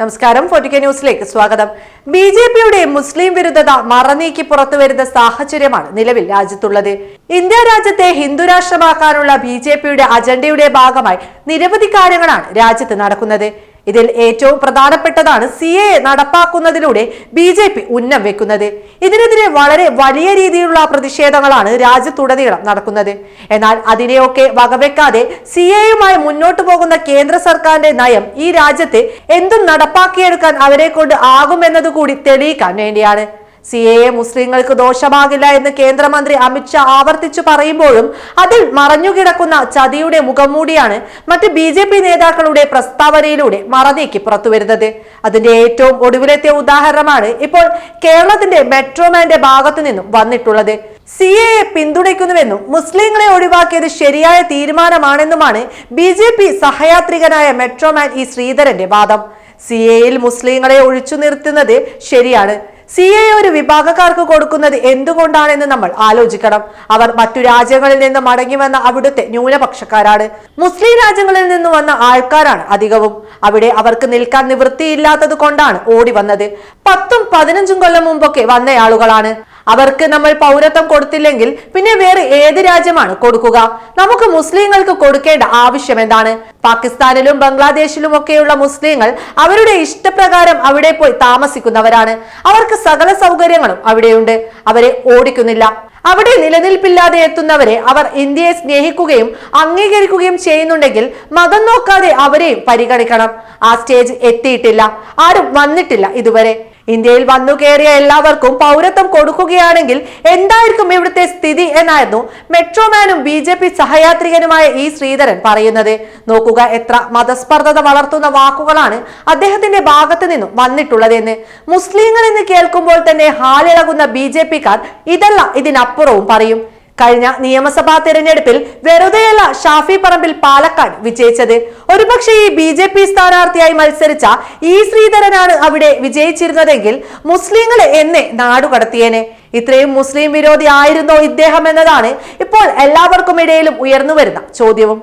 നമസ്കാരം ഫോർട്ടിക്ക ന്യൂസിലേക്ക് സ്വാഗതം. ബി ജെ പിയുടെ മുസ്ലിം വിരുദ്ധത മറനീക്കി പുറത്തുവരുന്ന സാഹചര്യമാണ് നിലവിൽ രാജ്യത്തുള്ളത്. ഇന്ത്യ രാജ്യത്തെ ഹിന്ദുരാഷ്ട്രമാക്കാനുള്ള ബി ജെ പിയുടെ അജണ്ടയുടെ ഭാഗമായി നിരവധി കാര്യങ്ങളാണ് രാജ്യത്ത് നടക്കുന്നത്. ഇതിൽ ഏറ്റവും പ്രധാനപ്പെട്ടതാണ് സി എ നടപ്പാക്കുന്നതിലൂടെ ബി ജെ പി ഉന്നം വെക്കുന്നത്. ഇതിനെതിരെ വളരെ വലിയ രീതിയിലുള്ള പ്രതിഷേധങ്ങളാണ് രാജ്യത്തുടനീളം നടക്കുന്നത്. എന്നാൽ അതിനെയൊക്കെ വകവെക്കാതെ സി എയുമായി മുന്നോട്ടു പോകുന്ന കേന്ദ്ര സർക്കാരിന്റെ നയം ഈ രാജ്യത്ത് എന്തും നടപ്പാക്കിയെടുക്കാൻ അവരെ കൊണ്ട് ആകുമെന്നത് കൂടി തെളിയിക്കാൻ വേണ്ടിയാണ്. സി എ മുസ്ലിങ്ങൾക്ക് ദോഷമാകില്ല എന്ന് കേന്ദ്രമന്ത്രി അമിത്ഷാ ആവർത്തിച്ചു പറയുമ്പോഴും അതിൽ മറഞ്ഞുകിടക്കുന്ന ചതിയുടെ മുഖംമൂടിയാണ് മറ്റ് ബി ജെ പി നേതാക്കളുടെ പ്രസ്താവനയിലൂടെ മറനീക്കി പുറത്തുവരുന്നത്. അതിന്റെ ഏറ്റവും ഒടുവിലത്തെ ഉദാഹരണമാണ് ഇപ്പോൾ കേരളത്തിന്റെ മെട്രോമാന്റെ ഭാഗത്തു നിന്നും വന്നിട്ടുള്ളത്. സി എ പിന്തുണയ്ക്കുന്നുവെന്നും മുസ്ലിങ്ങളെ ഒഴിവാക്കിയത് ശരിയായ തീരുമാനമാണെന്നുമാണ് ബി ജെ പി സഹയാത്രികനായ മെട്രോമാൻ ഇ ശ്രീധരന്റെ വാദം. സി എയിൽ മുസ്ലിങ്ങളെ ഒഴിച്ചു നിർത്തുന്നത് ശരിയാണ്. സി എ ഒരു വിഭാഗക്കാർക്ക് കൊടുക്കുന്നത് എന്തുകൊണ്ടാണെന്ന് നമ്മൾ ആലോചിക്കണം. അവർ മറ്റു രാജ്യങ്ങളിൽ നിന്ന് മടങ്ങി വന്ന അവിടുത്തെ ന്യൂനപക്ഷക്കാരാണ്. മുസ്ലിം രാജ്യങ്ങളിൽ നിന്ന് വന്ന ആൾക്കാരാണ് അധികവും. അവിടെ അവർക്ക് നിൽക്കാൻ നിവൃത്തിയില്ലാത്തത് കൊണ്ടാണ് ഓടി വന്നത്. പത്തും പതിനഞ്ചും കൊല്ലം മുമ്പൊക്കെ വന്ന ആളുകളാണ്. അവർക്ക് നമ്മൾ പൗരത്വം കൊടുത്തില്ലെങ്കിൽ പിന്നെ വേറെ ഏത് രാജ്യമാണ് കൊടുക്കുക? നമുക്ക് മുസ്ലിങ്ങൾക്ക് കൊടുക്കേണ്ട ആവശ്യം എന്താണ്? പാകിസ്ഥാനിലും ബംഗ്ലാദേശിലും ഒക്കെയുള്ള മുസ്ലിങ്ങൾ അവരുടെ ഇഷ്ടപ്രകാരം അവിടെ പോയി താമസിക്കുന്നവരാണ്. അവർക്ക് സകല സൗകര്യങ്ങളും അവിടെയുണ്ട്. അവരെ ഓടിക്കുന്നില്ല. അവിടെ നിലനിൽപ്പില്ലാതെ എത്തുന്നവരെ അവർ ഇന്ത്യയെ സ്നേഹിക്കുകയും അംഗീകരിക്കുകയും ചെയ്യുന്നുണ്ടെങ്കിൽ മതം നോക്കാതെ അവരെയും പരിഗണിക്കണം. ആ സ്റ്റേജ് എത്തിയിട്ടില്ല. ആരും വന്നിട്ടില്ല ഇതുവരെ. ഇന്ത്യയിൽ വന്നു കയറിയ എല്ലാവർക്കും പൗരത്വം കൊടുക്കുകയാണെങ്കിൽ എന്തായിരിക്കും ഇവിടുത്തെ സ്ഥിതി എന്നായിരുന്നു മെട്രോമാനും ബി ജെ പി സഹയാത്രികനുമായ ഇ ശ്രീധരൻ പറയുന്നത്. നോക്കുക എത്ര മതസ്പർദ്ധത വളർത്തുന്ന വാക്കുകളാണ് അദ്ദേഹത്തിന്റെ ഭാഗത്ത് നിന്നും വന്നിട്ടുള്ളതെന്ന്. മുസ്ലിങ്ങൾ എന്ന് കേൾക്കുമ്പോൾ തന്നെ ഹാലിളകുന്ന ബി ജെ പിക്കാർ ഇതല്ല ഇതിനപ്പുറവും പറയും. കഴിഞ്ഞ നിയമസഭാ തെരഞ്ഞെടുപ്പിൽ വെറുതെയല്ല ഷാഫി പറമ്പിൽ പാലക്കാട് വിജയിച്ചത്. ഒരുപക്ഷെ ഈ ബി ജെ പി സ്ഥാനാർത്ഥിയായി മത്സരിച്ച ഇ ശ്രീധരനാണ് അവിടെ വിജയിച്ചിരുന്നതെങ്കിൽ മുസ്ലിങ്ങളെ എന്നെ നാടുകടത്തിയേനെ. ഇത്രയും മുസ്ലിം വിരോധി ആയിരുന്നോ ഇദ്ദേഹം എന്നതാണ് ഇപ്പോൾ എല്ലാവർക്കും ഇടയിലും ഉയർന്നു വരുന്ന ചോദ്യവും.